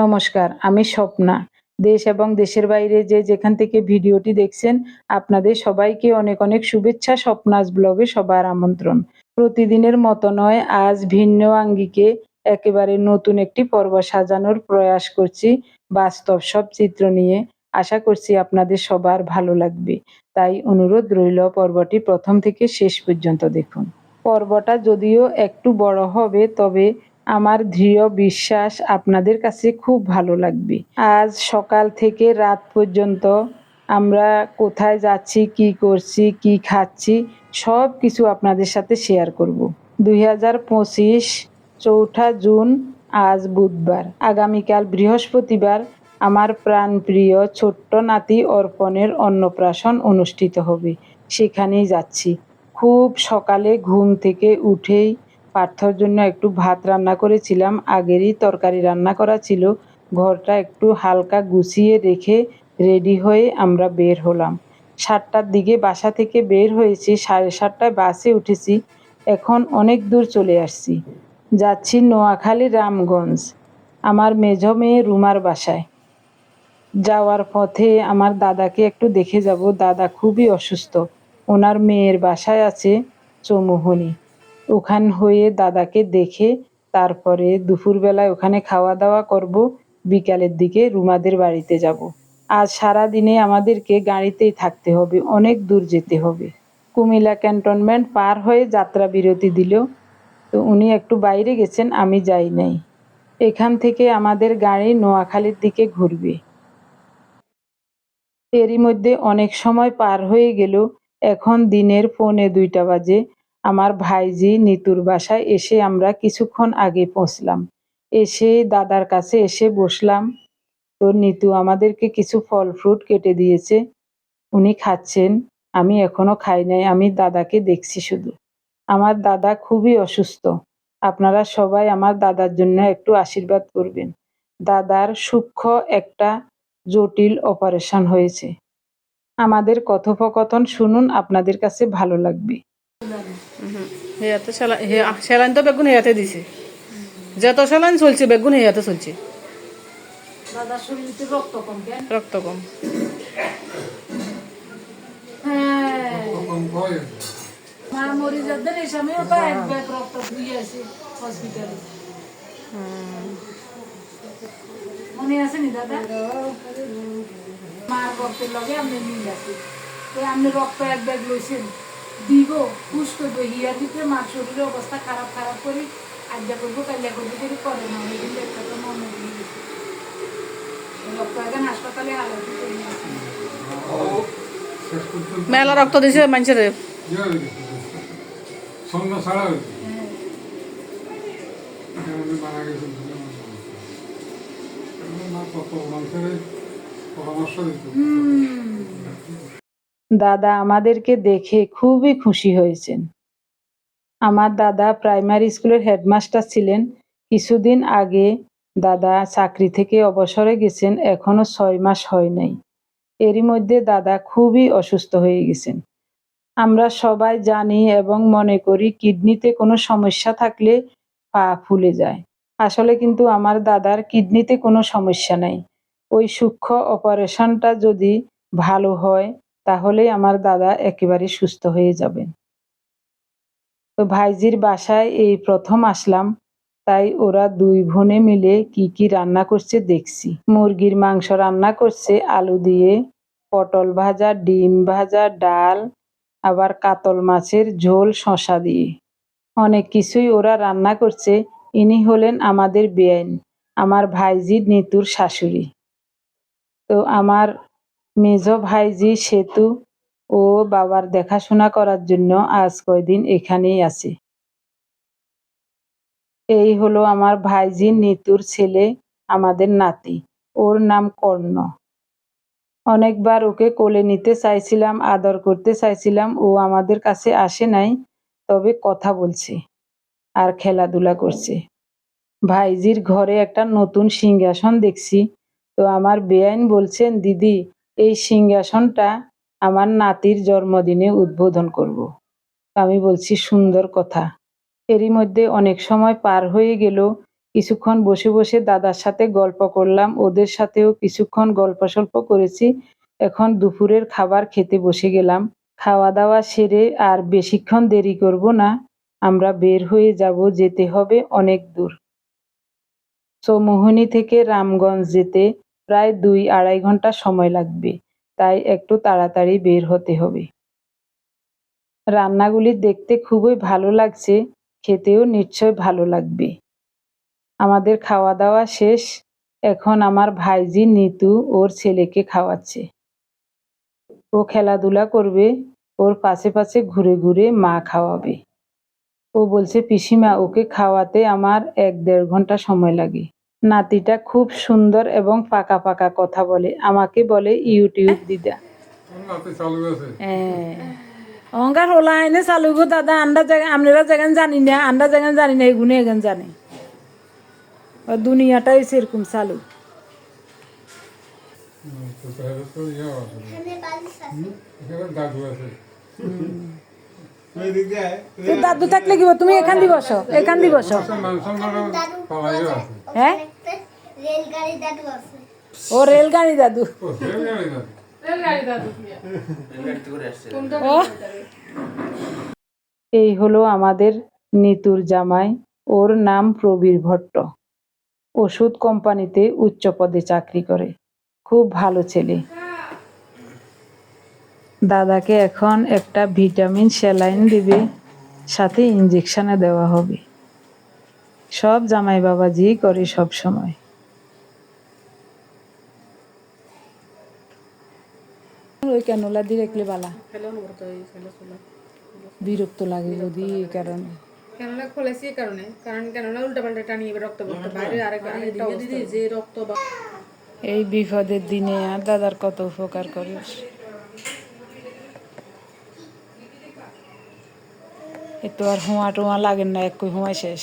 নমস্কার, আমি স্বপ্না। দেশ এবং দেশের বাইরে যে যেখান থেকে ভিডিওটি দেখছেন, আপনাদের সবাইকে অনেক অনেক শুভেচ্ছা, স্বপ্নাস ব্লগে সবার আমন্ত্রণ। প্রতিদিনের মতো নয়, আজ ভিন্ন আঙ্গিকে একেবারে নতুন একটি পর্ব সাজানোর প্রয়াস করছি বাস্তব সব চিত্র নিয়ে। আশা করছি আপনাদের সবার ভালো লাগবে। তাই অনুরোধ রইল পর্বটি প্রথম থেকে শেষ পর্যন্ত দেখুন। পর্বটা যদিও একটু বড় হবে, তবে আমার দৃঢ় বিশ্বাস আপনাদের কাছে খুব ভালো লাগবে। আজ সকাল থেকে রাত পর্যন্ত আমরা কোথায় যাচ্ছি, কি করছি, কি খাচ্ছি, সব কিছু আপনাদের সাথে শেয়ার করব। দুই হাজার পঁচিশ চৌঠা জুন, আজ বুধবার। আগামীকাল বৃহস্পতিবার আমার প্রাণপ্রিয় ছোট্ট নাতি অর্পণের অন্নপ্রাশন অনুষ্ঠিত হবে। সেখানেই যাচ্ছি। খুব সকালে ঘুম থেকে উঠেই পার্থর জন্য একটু ভাত রান্না করেছিলাম। আগেরই তরকারি রান্না করা ছিল। ঘরটা একটু হালকা গুছিয়ে রেখে রেডি হয়ে আমরা বের হলাম। সাতটার দিকে বাসা থেকে বের হয়েছি। সাড়ে সাতটায় বাসে উঠেছি। এখন অনেক দূর চলে আসছি। যাচ্ছি নোয়াখালী রামগঞ্জ। আমার মেজ মেয়ে রুমার বাসায়। যাওয়ার পথে আমার দাদাকে একটু দেখে যাব। দাদা খুবই অসুস্থ। ওনার মেয়ের বাসায় আছে চৌমুহনি। ওখান হয়ে দাদাকে দেখে তারপরে দুপুরবেলায় ওখানে খাওয়া দাওয়া করব, বিকালের দিকে রুমাদের বাড়িতে যাব। আজ সারা দিনে আমাদেরকে গাড়িতেই থাকতে হবে, অনেক দূর যেতে হবে। কুমিল্লা ক্যান্টনমেন্ট পার হয়ে যাত্রা বিরতি দিল তো উনি একটু বাইরে গেছেন, আমি যাই নাই। এখান থেকে আমাদের গাড়ি নোয়াখালীর দিকে ঘুরবে। এরই মধ্যে অনেক সময় পার হয়ে গেল এখন দিনের পৌনে দুইটা বাজে আমার ভাইজি নিতুর বাসায় এসে আমরা কিছুক্ষণ আগে পৌঁছলাম। এসে দাদার কাছে এসে বসলাম। তো নিতু আমাদেরকে কিছু ফল ফ্রুট কেটে দিয়েছে। উনি খাচ্ছেন। আমি এখনও খাই নাই। আমি দাদাকে দেখছি শুধু। আমার দাদা খুবই অসুস্থ। আপনারা সবাই আমার দাদার জন্য একটু আশীর্বাদ করবেন। দাদার সূক্ষ্ম একটা জটিল অপারেশন হয়েছে। আমাদের কথোপকথন শুনুন। আপনাদের কাছে ভালো লাগবে। হেয়াতে স্যালাইন স্যালাইন তো বেগুন হেয়াতে দিছে। যত স্যালাইন চলছে বেগুন হেয়াতে চলছে। রক্ত কম হ্যাঁ। মনে আছে নি দাদা? মার রক্তের লগে আপনি মিল আছে আপনি রক্ত এক ব্যাগ লইছেন দিব পুষ করব। হিয়ার ভিতরে মার শরীরের অবস্থা খারাপ খারাপ করি আজ্ঞা করব কাল্যা করব যদি করে না ওই কিন্তু একটা তো মনে দিয়ে গেছে। রক্ত হাসপাতালে আলাদা করে নিয়ে আসে। মেলা রক্ত দিছে মানুষের। সন্ধ্যা ছাড়া হয়েছে মারা গেছে না। কত মানুষের পরামর্শ দিত। দাদা আমাদেরকে দেখে খুবই খুশি হয়েছেন। আমার দাদা প্রাইমারি স্কুলের হেডমাস্টার ছিলেন। কিছুদিন আগে দাদা চাকরি থেকে অবসরে গেছেন, এখনও ছয় মাস হয় নাই। এরই মধ্যে দাদা খুবই অসুস্থ হয়ে গেছেন। আমরা সবাই জানি এবং মনে করি, কিডনিতে কোনো সমস্যা থাকলে পা ফুলে যায়। আসলে কিন্তু আমার দাদার কিডনিতে কোনো সমস্যা নাই। ওই সূক্ষ্ম অপারেশনটা যদি ভালো হয় তাহলে আমার দাদা একেবারে সুস্থ হয়ে যাবেন তো ভাইজির বাসায় এই প্রথম আসলাম, তাই ওরা দুই বোনে মিলে কি কি রান্না করছে দেখছি। মুরগির মাংস রান্না করছে, আলু দিয়ে, পটল ভাজা, ডিম ভাজা, ডাল, আবার কাতল মাছের ঝোল শশা দিয়ে। অনেক কিছুই ওরা রান্না করছে, ইনি হলেন আমাদের বেআইন, আমার ভাইজি নিতুর শাশুড়ি। তো আমার মেজ ভাইজি সেতু ও বাবার দেখাশোনা করার জন্য আজ কয়দিন এখানেই আছে। এই হলো আমার ভাইজি নিতুর ছেলে, আমাদের নাতি। ওর নাম কর্ণ। অনেকবার ওকে কোলে নিতে চাইছিলাম, আদর করতে চাইছিলাম, ও আমাদের কাছে আসে নাই, তবে কথা বলছে আর খেলাধুলা করছে। ভাইজির ঘরে একটা নতুন সিংহাসন দেখছি, তো আমার বেআইন বলছেন, দিদি এই সিংহাসনটা আমার নাতির জন্মদিনে উদ্বোধন করব। আমি বলছি, সুন্দর কথা। এরই মধ্যে অনেক সময় পার হয়ে গেল। কিছুক্ষণ বসে বসে দাদার সাথে গল্প করলাম, ওদের সাথেও কিছুক্ষণ গল্প সল্প করেছি। এখন দুপুরের খাবার খেতে বসে গেলাম। খাওয়া দাওয়া সেরে আর বেশিক্ষণ দেরি করব না। আমরা বের হয়ে যাব, যেতে হবে অনেক দূর। চৌমোহনী থেকে রামগঞ্জ যেতে প্রায় দুই আড়াই ঘণ্টা সময় লাগবে, তাই একটু তাড়াতাড়ি বের হতে হবে। রান্নাগুলি দেখতে খুবই ভালো লাগছে, খেতেও নিশ্চয় ভালো লাগবে। আমাদের খাওয়া দাওয়া শেষ, এখন আমার ভাইজি নিতু ওর ছেলেকে খাওয়াচ্ছে। ও খেলাধুলা করবে, ওর পাশে পাশে ঘুরে ঘুরে মা খাওয়াবে। ও বলছে, পিসিমা, ওকে খাওয়াতে আমার এক দেড় ঘণ্টা সময় লাগে। নাতিটা খুব সুন্দর এবং পাকা পাকা কথা বলে। আমাকে বলে ইউটিউব দিদা। আছে অহংকার হলা এনে চালু গো দাদা আন্ডা জায়গা আমরা জায়গান জানি না আন্ডা জায়গান জানি না এগুনে এখান জানে। দুনিয়াটাই সেরকম চালু। দাদু আছে। দাদু থাকলে কি তুমি এখান দি বসো, এখান দি বসো। হ্যাঁ? ও রেলগাড়ি দাদু। এই হলো আমাদের নিতুর জামাই। ওর নাম প্রবীর ভট্ট। ওষুধ কোম্পানিতে উচ্চ পদে চাকরি করে। খুব ভালো ছেলে। দাদাকে এখন একটা ভিটামিন স্যালাইন দিবে সাথে ইঞ্জেকশনে দেওয়া হবে। সব জামাই বাবাজি করে সব সময়। ওই ক্যানোলা দিয়ে রাখলে বালা? বিরক্ত লাগে যদি এই কারণে। কেননা খোলেছি এই কারণে কারণ কেননা উল্টা পাল্টা টানিয়ে রক্ত পড়তে বাইরে আরেক আরেকটা যে রক্ত এই বিপদের দিনে আর দাদার কত উপকার করিস? এ তো আর হুয়া টুয়া লাগে না এক হুয়া শেষ।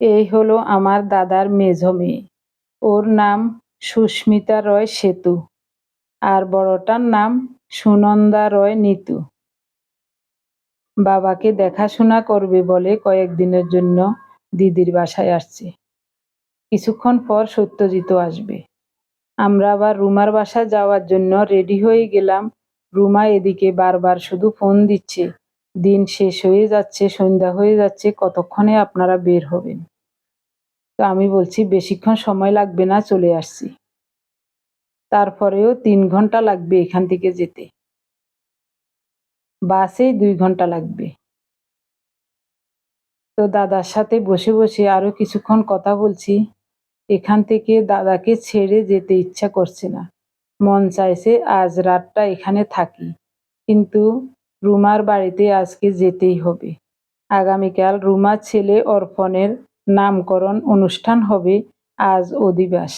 এই হলো আমার দাদার মেজ মেয়ে ওর নাম সুস্মিতা রয় সেতু। আর বড়টার নাম সুনন্দা রয় নিতু। বাবাকে দেখাশোনা করবে বলে কয়েকদিনের জন্য দিদির বাসায় আসছে। কিছুক্ষণ পর সত্যজিৎ আসবে। আমরা আবার রুমার বাসা যাওয়ার জন্য রেডি হয়ে গেলাম। রুমা এদিকে বারবার শুধু ফোন দিচ্ছে। দিন শেষ হয়ে যাচ্ছে, সন্ধ্যা হয়ে যাচ্ছে, কতক্ষণে আপনারা বের হবেন? তো আমি বলছি, বেশিক্ষণ সময় লাগবে না, চলে আসছি। তারপরেও তিন ঘণ্টা লাগবে এখান থেকে যেতে। বাসেই দুই ঘণ্টা লাগবে। তো দাদার সাথে বসে বসে আরও কিছুক্ষণ কথা বলছি। এখান থেকে দাদাকে ছেড়ে যেতে ইচ্ছা করছে না। মন চাইছে আজ রাতটা এখানে থাকি, কিন্তু রুমার বাড়িতে আজকে যেতেই হবে। আগামীকাল রুমার ছেলে অর্পণের নামকরণ অনুষ্ঠান হবে আজ অধিবাস।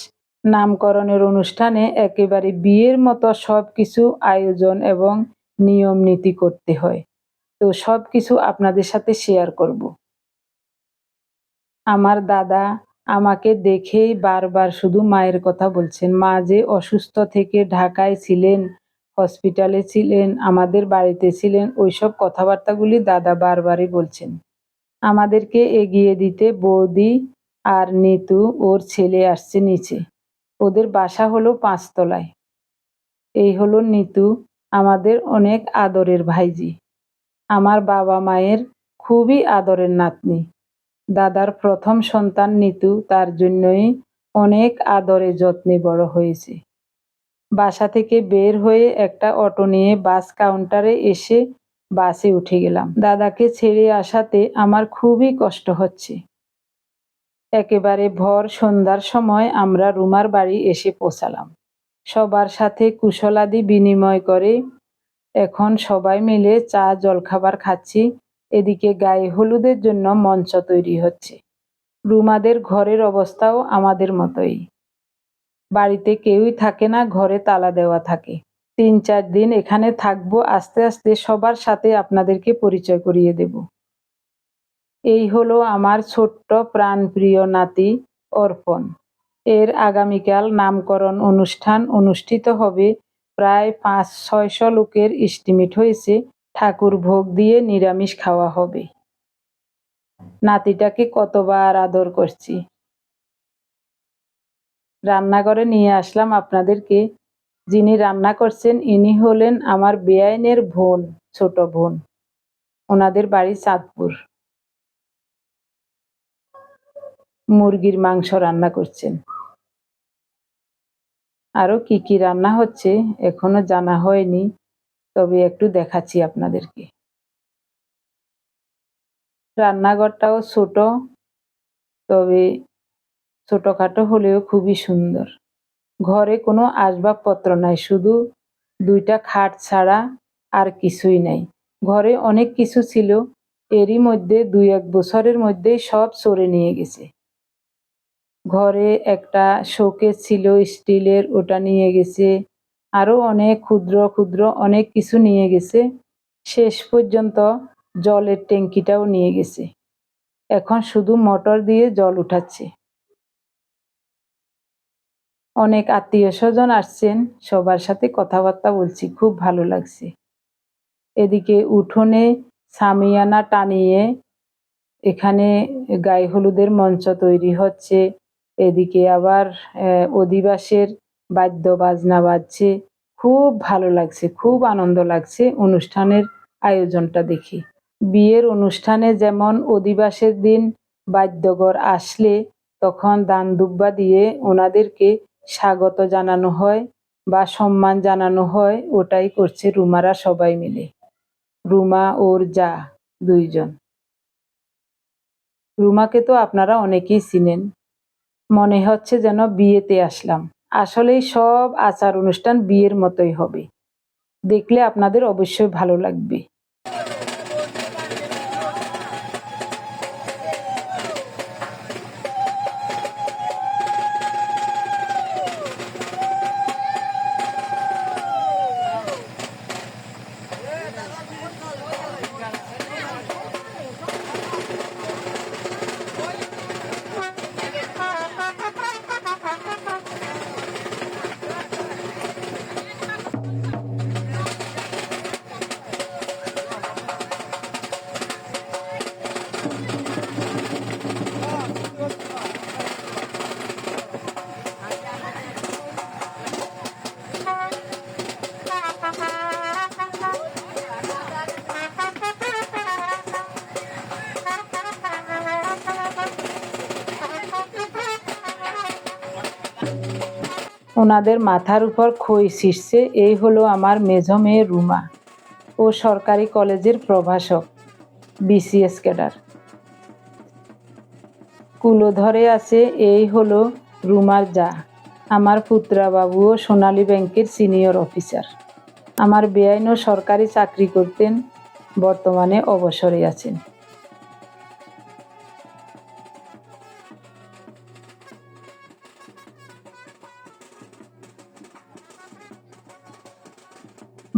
নামকরণের অনুষ্ঠানে একেবারে বিয়ের মতো সব কিছু আয়োজন এবং নিয়ম নীতি করতে হয়। তো সব কিছু আপনাদের সাথে শেয়ার করব। আমার দাদা আমাকে দেখেই বারবার শুধু মায়ের কথা বলছেন। মা যে অসুস্থ থেকে ঢাকায় ছিলেন, হসপিটালে ছিলেন, আমাদের বাড়িতে ছিলেন, ওইসব কথাবার্তাগুলি দাদা বারবারই বলছেন। আমাদেরকে এগিয়ে দিতে বৌদি আর নিতু ওর ছেলে আসছে নিচে। ওদের বাসা হলো পাঁচতলায়। এই হলো নিতু, আমাদের অনেক আদরের ভাইজি। আমার বাবা মায়ের খুবই আদরের নাতনি। দাদার প্রথম সন্তান নিতু তার জন্যই অনেক আদরে যত্নে বড় হয়েছে। বাসা থেকে বের হয়ে একটা অটো নিয়ে বাস কাউন্টারে এসে বাসে উঠে গেলাম। দাদাকে ছেড়ে আসাতে আমার খুবই কষ্ট হচ্ছে। একেবারে ভর সন্ধ্যার সময় আমরা রুমার বাড়ি এসে পৌঁছালাম। সবার সাথে কুশলাদি বিনিময় করে এখন সবাই মিলে চা, জলখাবার খাচ্ছি। এদিকে গায়ে হলুদের জন্য মঞ্চ তৈরি হচ্ছে। রুমাদের ঘরের অবস্থাও আমাদের মতোই। বাড়িতে কেউই থাকে না, ঘরে তালা দেওয়া থাকে। তিন চার দিন এখানে থাকব, আস্তে আস্তে সবার সাথে আপনাদেরকে পরিচয় করিয়ে দেব। এই হলো আমার ছোট্ট প্রাণপ্রিয় নাতি অর্পণ। এর আগামীকাল নামকরণ অনুষ্ঠান অনুষ্ঠিত হবে। প্রায় পাঁচ ছয়শো লোকের এস্টিমেট হয়েছে। ঠাকুর ভোগ দিয়ে নিরামিষ খাওয়া হবে। নাতিটাকে কতবার আদর করছি। রান্নাঘরে নিয়ে আসলাম আপনাদেরকে। যিনি রান্না করছেন, ইনি হলেন আমার বেআইনের বোন, ছোট বোন। ওনাদের বাড়ি চাঁদপুর। মুরগির মাংস রান্না করছেন। আরও কি কি রান্না হচ্ছে, এখনও জানা হয়নি। তবে একটু দেখাচ্ছি আপনাদেরকে। রান্নাঘরটাও ছোট, তবে ছোটখাটো হলেও খুবই সুন্দর। ঘরে কোনো আসবাবপত্র নাই, শুধু দুইটা খাট ছাড়া আর কিছুই নাই। ঘরে অনেক কিছু ছিল, এরই মধ্যে দুই এক বছরের মধ্যেই সব সরে নিয়ে গেছে। ঘরে একটা শোকেস ছিল, স্টিলের, ওটা নিয়ে গেছে। আরও অনেক ক্ষুদ্র ক্ষুদ্র অনেক কিছু নিয়ে গেছে। শেষ পর্যন্ত জলের ট্যাঙ্কিটাও নিয়ে গেছে। এখন শুধু মোটর দিয়ে জল উঠাচ্ছে। অনেক আত্মীয় স্বজন আসছেন, সবার সাথে কথাবার্তা বলছি, খুব ভালো লাগছে। এদিকে উঠোনে সামিয়ানা টানিয়ে এখানে গায়ে হলুদের মঞ্চ তৈরি হচ্ছে। এদিকে আবার অধিবাসের বাদ্য বাজনা বাজছে, খুব ভালো লাগছে, খুব আনন্দ লাগছে অনুষ্ঠানের আয়োজনটা দেখে। বিয়ের অনুষ্ঠানে যেমন অধিবাসের দিন বাদ্যগর আসলে, তখন দান দুব্বা দিয়ে ওনাদেরকে স্বাগত জানানো হয় বা সম্মান জানানো হয়, ওটাই করছে রুমারা সবাই মিলে। রুমা, ওর যা, দুইজন। রুমাকে তো আপনারা অনেকেই চিনেন। মনে হচ্ছে যেন বিয়েতে আসলাম। আসলেই সব আচার অনুষ্ঠান বিয়ের মতোই হবে। দেখলে আপনাদের অবশ্যই ভালো লাগবে। ওনাদের মাথার উপর খই ছিঁড়ছে এই হলো আমার মেঝ মেয়ে রুমা ও সরকারি কলেজের প্রভাষক, বিসিএস ক্যাডার। কুলো ধরে আছে, এই হলো রুমার যা। আমার পুত্রা বাবুও সোনালী ব্যাংকের সিনিয়র অফিসার। আমার বেআইনও সরকারি চাকরি করতেন, বর্তমানে অবসরে আছেন।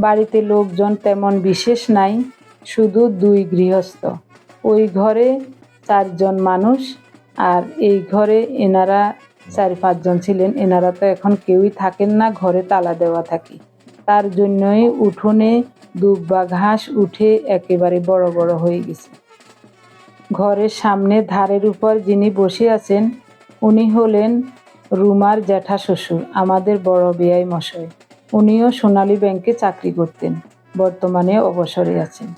বাড়িতে লোকজন তেমন বিশেষ নাই, শুধু দুই গৃহস্থ। ওই ঘরে চারজন মানুষ আর এই ঘরে এনারা চার পাঁচজন ছিলেন। এনারা তো এখন কেউই থাকেন না, ঘরে তালা দেওয়া থাকে। তার জন্যই উঠোনে দুব বা ঘাস উঠে একেবারে বড় বড় হয়ে গেছে। ঘরের সামনে ধারের উপর যিনি বসে আছেন, উনি হলেন রুমার জ্যাঠা শ্বশুর, আমাদের বড় বেয়াই মশাই। উনিও সোনালী ব্যাংকে চাকরি করতেন, বর্তমানে অবসরে আছেন।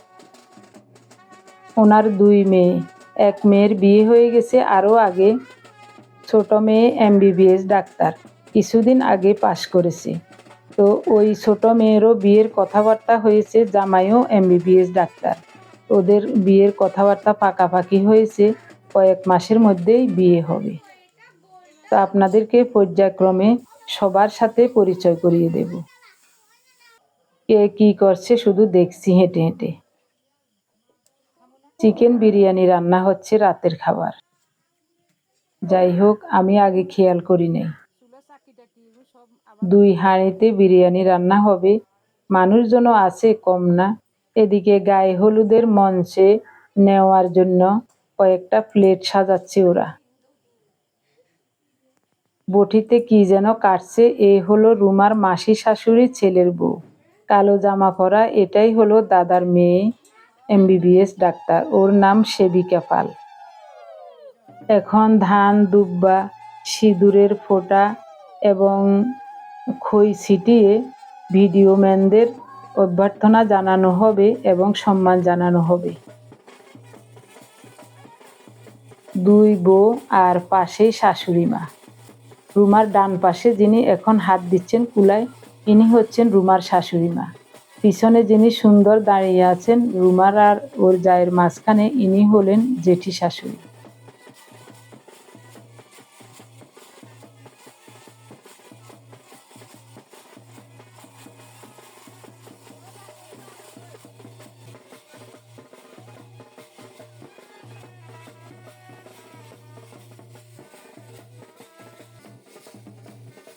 ওনার দুই মেয়ে এক মেয়ের বিয়ে হয়ে গেছে আরও আগে। ছোট মেয়ে এমবিবিএস ডাক্তার। কিছুদিন আগে পাশ করেছে। তো ওই ছোট মেয়েরও বিয়ের কথাবার্তা হয়েছে, জামাইও এমবিবিএস ডাক্তার। ওদের বিয়ের কথাবার্তা পাকাপাকি হয়েছে, কয়েক মাসের মধ্যেই বিয়ে হবে। তো আপনাদেরকে পর্যায়ক্রমে সবার সাথে পরিচয় করিয়ে দেব। কে কি করছে শুধু দেখছি হেঁটে হেঁটে। চিকেন বিরিয়ানি রান্না হচ্ছে রাতের খাবার। যাই হোক আমি আগে খেয়াল করি নাই। দুই হাঁড়িতে বিরিয়ানি রান্না হবে মানুষজনও আছে কম না। এদিকে গায়ে হলুদের মঞ্চে নেওয়ার জন্য কয়েকটা প্লেট সাজাচ্ছে ওরা। বটিতে কি যেন কাটছে, এ হলো রুমার মাসি শাশুড়ি ছেলের বউ। কালো জামা পরা, এটাই হলো দাদার মেয়ে। MBBS doctor. ওর নাম সেবিকা পাল। এখন ধান, দুব্বা, সিঁদুরের ফোঁটা এবং খই ছিটিয়ে ভিডিও ম্যানদের অভ্যর্থনা জানানো হবে এবং সম্মান জানানো হবে। দুই বউ আর পাশেই শাশুড়ি মা। রুমার ডান পাশে যিনি এখন হাত দিচ্ছেন কুলায়, ইনি হচ্ছেন রুমার শাশুড়ি মা। পিছনে যিনি সুন্দর দাঁড়িয়ে আছেন, রুমার আর ওর জায়ের মাঝখানে ইনি হলেন জেঠি শাশুড়ি।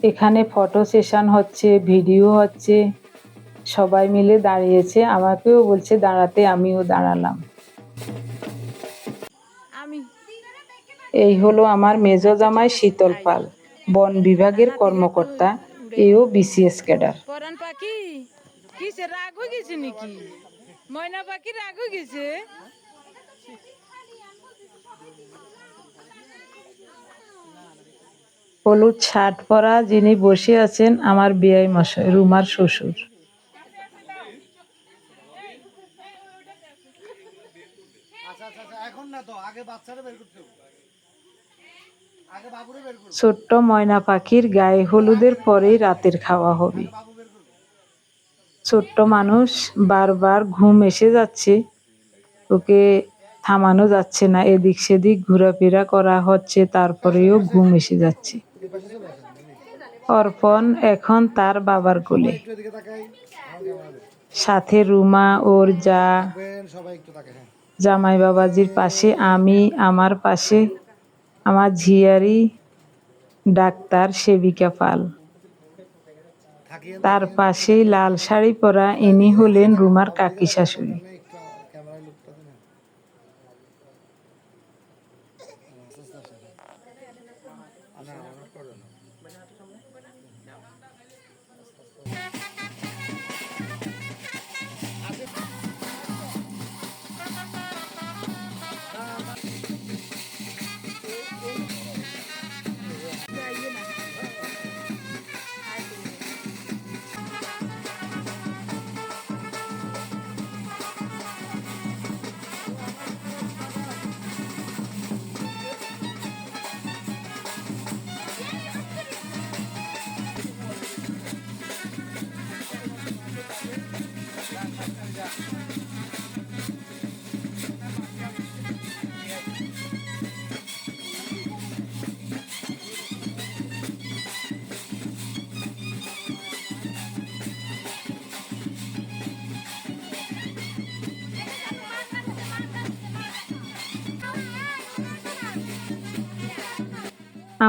এখানে ফটো সেশন হচ্ছে, ভিডিও হচ্ছে। সবাই মিলে দাঁড়িয়েছে আমাকেও বলছে দাঁড়াতে আমিও দাঁড়ালাম। এই হলো আমার মেজ জামাই শীতল পাল বন বিভাগের কর্মকর্তা এও বিসিএস ক্যাডার। পরান পাখি কিসে রাগ হয়ে গেছে নাকি? ময়না পাখি রাগ হয়ে গেছে? হলুদ শার্ট পরা যিনি বসে আছেন আমার বিয়াই মশাই রুমার শ্বশুর। ছোট্ট ময়না পাখির গায়ে হলুদের পরেই রাতের খাওয়া হবে। ছোট্ট মানুষ বারবার ঘুম এসে যাচ্ছে। ওকে থামানো যাচ্ছে না এদিক সেদিক ঘোরাফেরা করা হচ্ছে তারপরেও ঘুম এসে যাচ্ছে। অর্পণ এখন তার বাবার কোলে। সাথে রুমা ওর যা জামাই বাবাজির পাশে, আমি আমার পাশে, আমার ঝিয়ারি ডাক্তার সেবিকা পাল। তার পাশেই লাল শাড়ি পরা ইনি হলেন রুমার কাকি শাশুড়ি।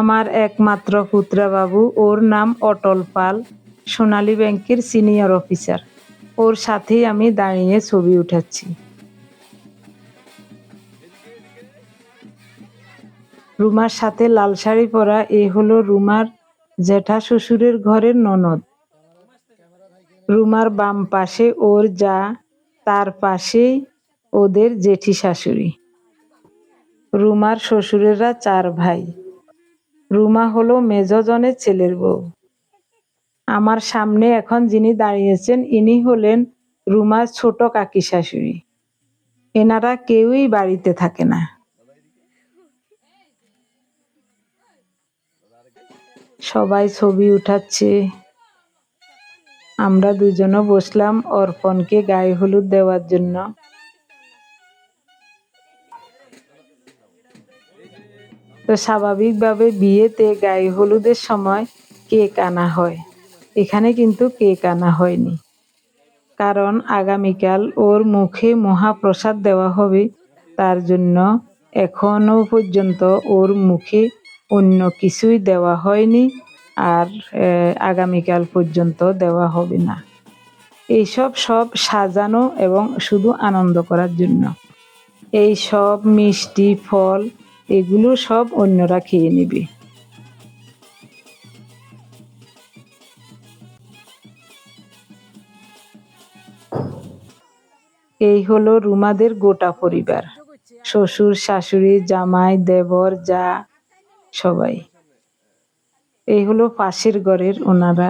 আমার একমাত্র পুত্রবাবু। ওর নাম অটল পাল, সোনালী ব্যাংকের সিনিয়র অফিসার। ওর সাথেই আমি দাঁড়িয়ে ছবি উঠাচ্ছি। রুমার সাথে লাল শাড়ি পরা, এ হলো রুমার জেঠা শ্বশুরের ঘরের ননদ। রুমার বাম পাশে ওর যা, তার পাশেই ওদের জেঠি শাশুড়ি। রুমার শ্বশুরেরা চার ভাই। রুমা হলো মেজজনের ছেলের বউ। আমার সামনে এখন যিনি দাঁড়িয়েছেন, ইনি হলেন রুমার ছোট কাকি শাশুড়ি। এনারা কেউই বাড়িতে থাকে না। সবাই ছবি উঠাচ্ছে। আমরা দুজনও বসলাম অর্পণকে গায়ে হলুদ দেওয়ার জন্য। তো স্বাভাবিকভাবে বিয়েতে গায়ে হলুদের সময় কেক আনা হয়। এখানে কিন্তু কেক আনা হয়নি। কারণ আগামীকাল ওর মুখে মহাপ্রসাদ দেওয়া হবে, তার জন্য এখনও পর্যন্ত ওর মুখে অন্য কিছুই দেওয়া হয়নি আর আগামীকাল পর্যন্ত দেওয়া হবে না। এইসব সব সাজানো এবং শুধু আনন্দ করার জন্য। এই সব মিষ্টি ফল এগুলো সব অন্যরা খেয়ে নেবে। এই হলো রুমাদের গোটা পরিবার। শ্বশুর, শাশুড়ি, জামাই, দেবর, যা, সবাই। এই হলো পাশের ঘরের ওনারা।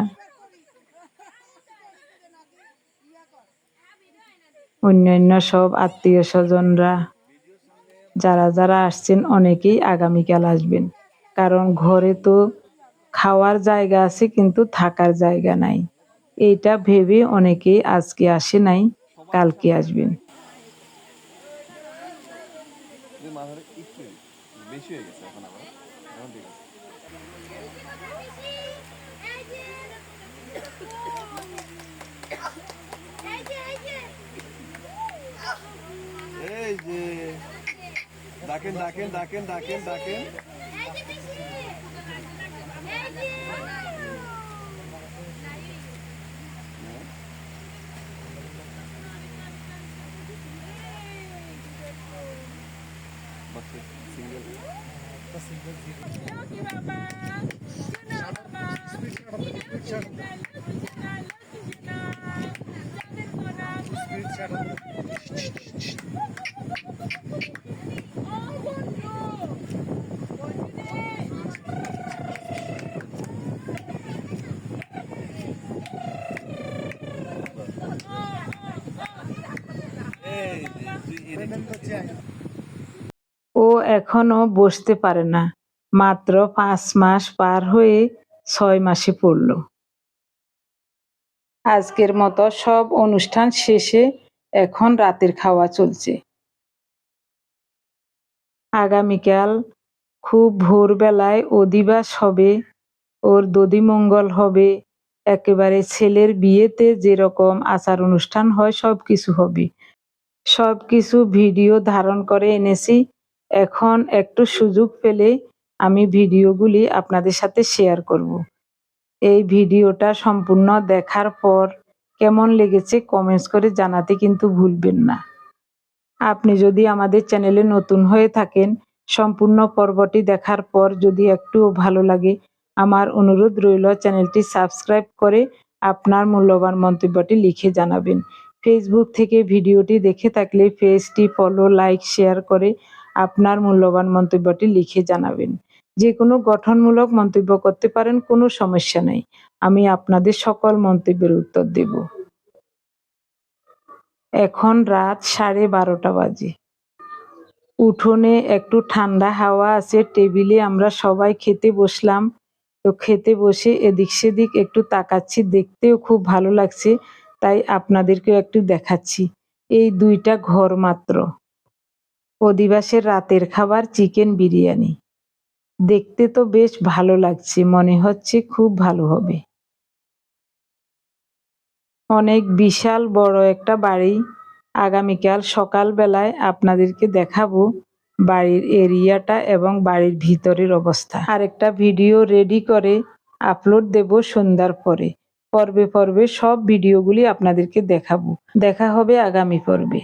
অন্যান্য সব আত্মীয় স্বজনরা। যারা যারা আসছেন অনেকেই আগামীকাল আসবেন। কারণ ঘরে তো খাওয়ার জায়গা আছে, কিন্তু থাকার জায়গা নাই। এইটা ভেবে অনেকেই আজকে আসে নাই, কালকে আসবেন। ডাকেন ডাকেন ডাকেন ডাকেন ডাকেন বাচ্চা সিঙ্গেল এই যে তুই এদিকে ও এখনও বসতে পারে না, মাত্র পাঁচ মাস পার হয়ে ছয় মাসে পড়ল। আজকের মতো সব অনুষ্ঠান শেষে এখন রাতের খাওয়া চলছে। আগামীকাল খুব ভোরবেলায় অধিবাস হবে, ওর দধিমঙ্গল হবে, একেবারে ছেলের বিয়েতে যেরকম আচার অনুষ্ঠান হয় সব কিছু হবে। সব কিছু ভিডিও ধারণ করে এনেছি। এখন একটু সুযোগ পেলে আমি ভিডিওগুলি আপনাদের সাথে শেয়ার করব। এই ভিডিওটা সম্পূর্ণ দেখার পর কেমন লেগেছে কমেন্টস করে জানাতে কিন্তু ভুলবেন না। আপনি যদি আমাদের চ্যানেলে নতুন হয়ে থাকেন, সম্পূর্ণ পর্বটি দেখার পর যদি একটুও ভালো লাগে, আমার অনুরোধ রইল চ্যানেলটি সাবস্ক্রাইব করে আপনার মূল্যবান মন্তব্যটি লিখে জানাবেন। ফেসবুক থেকে ভিডিওটি দেখে থাকলে পেজটি ফলো লাইক শেয়ার করে আপনার মূল্যবান মন্তব্যটি লিখে জানাবেন। যে কোনো গঠনমূলক মন্তব্য করতে পারেন, কোনো সমস্যা নেই। আমি আপনাদের সকল মন্তব্যের উত্তর দেব। এখন রাত সাড়ে বারোটা বাজে। উঠোনে একটু ঠান্ডা হাওয়া আছে, টেবিলে আমরা সবাই খেতে বসলাম। তো খেতে বসে এদিক সেদিক একটু তাকাচ্ছি, দেখতেও খুব ভালো লাগছে। তাই আপনাদেরকেও একটু দেখাচ্ছি। এই দুইটা ঘর মাত্র। অধিবাসের রাতের খাবার চিকেন বিরিয়ানি। দেখতে তো বেশ ভালো লাগছে, মনে হচ্ছে খুব ভালো হবে। অনেক বিশাল বড় একটা বাড়ি। আগামীকাল সকালবেলায় আপনাদেরকে দেখাবো বাড়ির এরিয়াটা এবং বাড়ির ভিতরের অবস্থা। আরেকটা ভিডিও রেডি করে আপলোড দেব সন্ধ্যার পরে। পর্বে পর্বে সব ভিডিওগুলি আপনাদেরকে দেখাবো। দেখা হবে আগামী পর্বে।